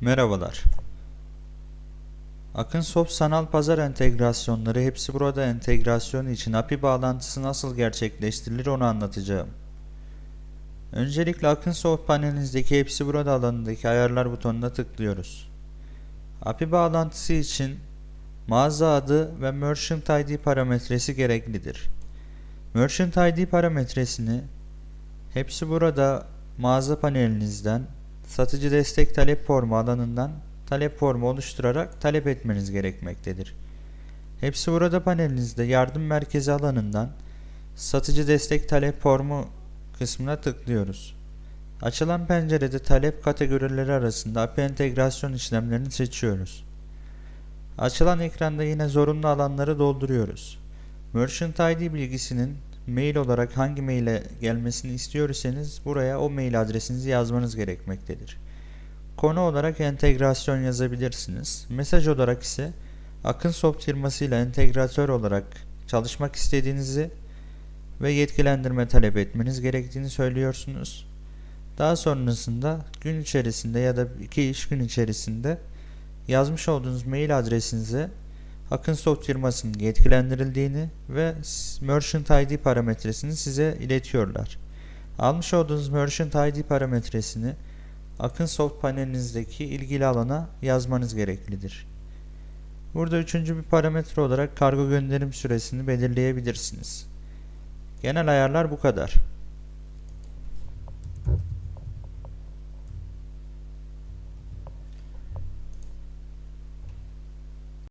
Merhabalar. Akınsoft sanal pazar entegrasyonları hepsi burada entegrasyonu için API bağlantısı nasıl gerçekleştirilir onu anlatacağım. Öncelikle Akınsoft panelinizdeki hepsi burada alanındaki ayarlar butonuna tıklıyoruz. API bağlantısı için mağaza adı ve Merchant ID parametresi gereklidir. Merchant ID parametresini hepsi burada mağaza panelinizden satıcı destek talep formu alanından talep formu oluşturarak talep etmeniz gerekmektedir. Hepsi burada panelinizde yardım merkezi alanından satıcı destek talep formu kısmına tıklıyoruz. Açılan pencerede talep kategorileri arasında API entegrasyon işlemlerini seçiyoruz. Açılan ekranda yine zorunlu alanları dolduruyoruz. Merchant ID bilgisinin mail olarak hangi maile gelmesini istiyorsanız buraya o mail adresinizi yazmanız gerekmektedir. Konu olarak entegrasyon yazabilirsiniz. Mesaj olarak ise Akınsoft firmasıyla entegratör olarak çalışmak istediğinizi ve yetkilendirme talep etmeniz gerektiğini söylüyorsunuz. Daha sonrasında gün içerisinde ya da iki iş gün içerisinde yazmış olduğunuz mail adresinize Akınsoft firmasının yetkilendirildiğini ve Merchant ID parametresini size iletiyorlar. Almış olduğunuz Merchant ID parametresini Akınsoft panelinizdeki ilgili alana yazmanız gereklidir. Burada üçüncü bir parametre olarak kargo gönderim süresini belirleyebilirsiniz. Genel ayarlar bu kadar.